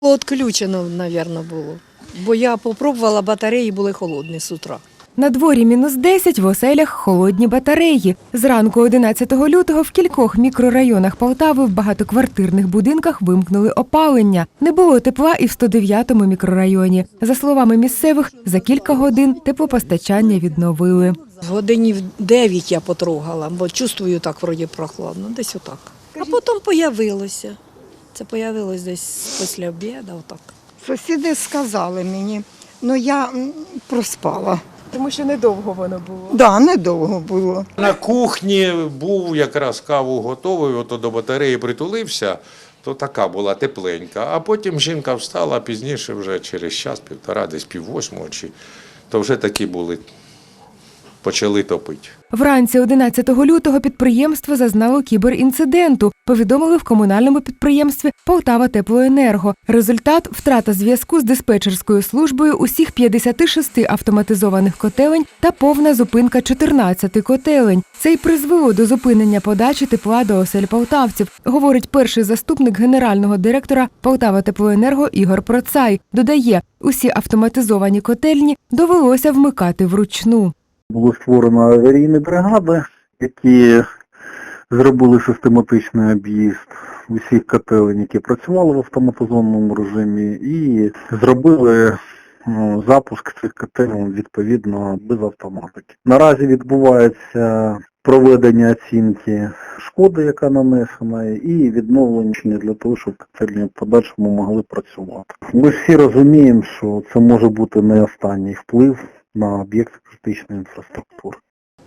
Отключено, мабуть, було. Бо я попробувала, батареї були холодні з утра. На дворі мінус 10, в оселях холодні батареї. Зранку 11 лютого в кількох мікрорайонах Полтави в багатоквартирних будинках вимкнули опалення. Не було тепла і в 109-му мікрорайоні. За словами місцевих, за кілька годин теплопостачання відновили. В годині в 9 я потрогала, бо чувствую так вроді прохладно, десь отак. А потім появилося. Це появилось десь після обіду, отак. Сусіди сказали мені, ну я проспала. Тому що недовго воно було. Да, недовго було. На кухні був якраз каву готовий, ото до батареї притулився, то така була тепленька. А потім жінка встала а пізніше, вже через час, півтора, десь пів восьмого, чи то вже такі були, почали топити. Вранці 11 лютого підприємство зазнало кіберінциденту. Повідомили в комунальному підприємстві Полтава Теплоенерго. Результат втрата зв'язку з диспетчерською службою усіх 56 автоматизованих котелень та повна зупинка 14 котелень. Це й призвело до зупинення подачі тепла до осель полтавців, говорить перший заступник генерального директора Полтава Теплоенерго Ігор Процай. Додає, усі автоматизовані котельні довелося вмикати вручну. Було створено аварійні бригади, які зробили систематичний об'їзд усіх котелень, які працювали в автоматизованому режимі, і зробили ну, запуск цих котелень відповідно без автоматики. Наразі відбувається проведення оцінки шкоди, яка нанесена, і відновлення для того, щоб котельні в подальшому могли працювати. Ми всі розуміємо, що це може бути не останній вплив на об'єкт критичної інфраструктури.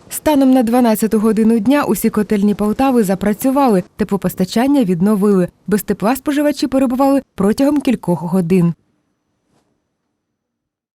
Станом на 12 годину дня усі котельні Полтави запрацювали, теплопостачання відновили. Без тепла споживачі перебували протягом кількох годин.